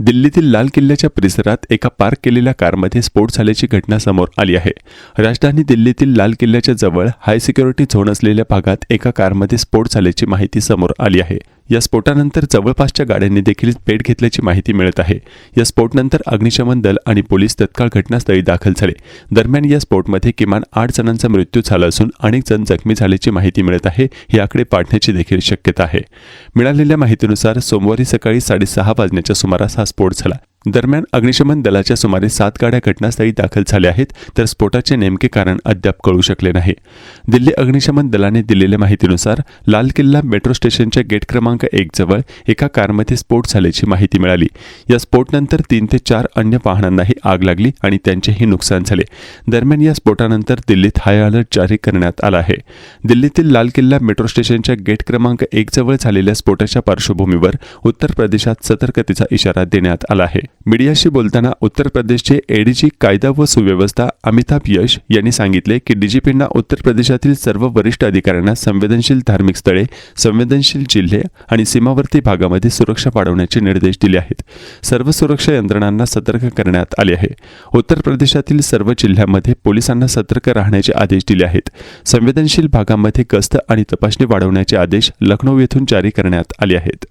दिल्लीतील लाल किल्ल्याच्या परिसरात एका पार्क केलेल्या कारमध्ये स्फोट झाल्याची घटना समोर आली आहे. राजधानी दिल्लीतील लाल किल्ल्याच्या जवळ हाय सिक्युरिटी झोन असलेल्या भागात एका कारमध्ये स्फोट झाल्याची माहिती समोर आली आहे. या स्फोटानंतर जवळपासच्या गाड्यांनी देखील पेट घेतल्याची माहिती मिळत आहे. या स्फोटनंतर अग्निशमन दल आणि पोलीस तत्काळ घटनास्थळी दाखल झाले. दरम्यान या स्फोटमध्ये किमान आठ जणांचा मृत्यू झाला असून अनेक जण जखमी झाल्याची माहिती मिळत आहे. हे आकडे पाठण्याची देखील शक्यता आहे. मिळालेल्या माहितीनुसार सोमवारी सकाळी साडेसहा वाजण्याच्या सुमारास हा स्फोट झाला. दरम्यान अग्निशमन दलाच्या सुमारे सात गाड्या घटनास्थळी दाखल झाल्या आहेत तर स्फोटाचे नेमके कारण अद्याप कळू शकले नाही. दिल्ली अग्निशमन दलाने दिलेल्या माहितीनुसार लाल किल्ला मेट्रो स्टेशनच्या गेट क्रमांक एक जवळ एका कारमध्ये स्फोट झाल्याची माहिती मिळाली. या स्फोटनंतर तीन ते चार अन्य वाहनांनाही आग लागली आणि त्यांचेही नुकसान झाले. दरम्यान या स्फोटानंतर दिल्लीत हाय अलर्ट जारी करण्यात आला आहे. दिल्लीतील लाल किल्ला मेट्रो स्टेशनच्या गेट क्रमांक एक जवळ झालेल्या स्फोटाच्या पार्श्वभूमीवर उत्तर प्रदेशात सतर्कतेचा इशारा देण्यात आला आहे. मीडियाशी बोलताना उत्तर प्रदेशचे एडीजी कायदा व सुव्यवस्था अमिताभ यश यांनी सांगितले की डीजीपींना उत्तर प्रदेशातील सर्व वरिष्ठ अधिकाऱ्यांना संवेदनशील धार्मिक स्थळे संवेदनशील जिल्हे आणि सीमावर्ती भागामध्ये सुरक्षा वाढवण्याचे निर्देश दिले आहेत. सर्व सुरक्षा यंत्रणांना सतर्क करण्यात आले आहे. उत्तर प्रदेशातील सर्व जिल्ह्यांमध्ये पोलिसांना सतर्क राहण्याचे आदेश दिले आहेत. संवेदनशील भागामध्ये गस्त आणि तपासणी वाढवण्याचे आदेश लखनौ येथून जारी करण्यात आले आहेत.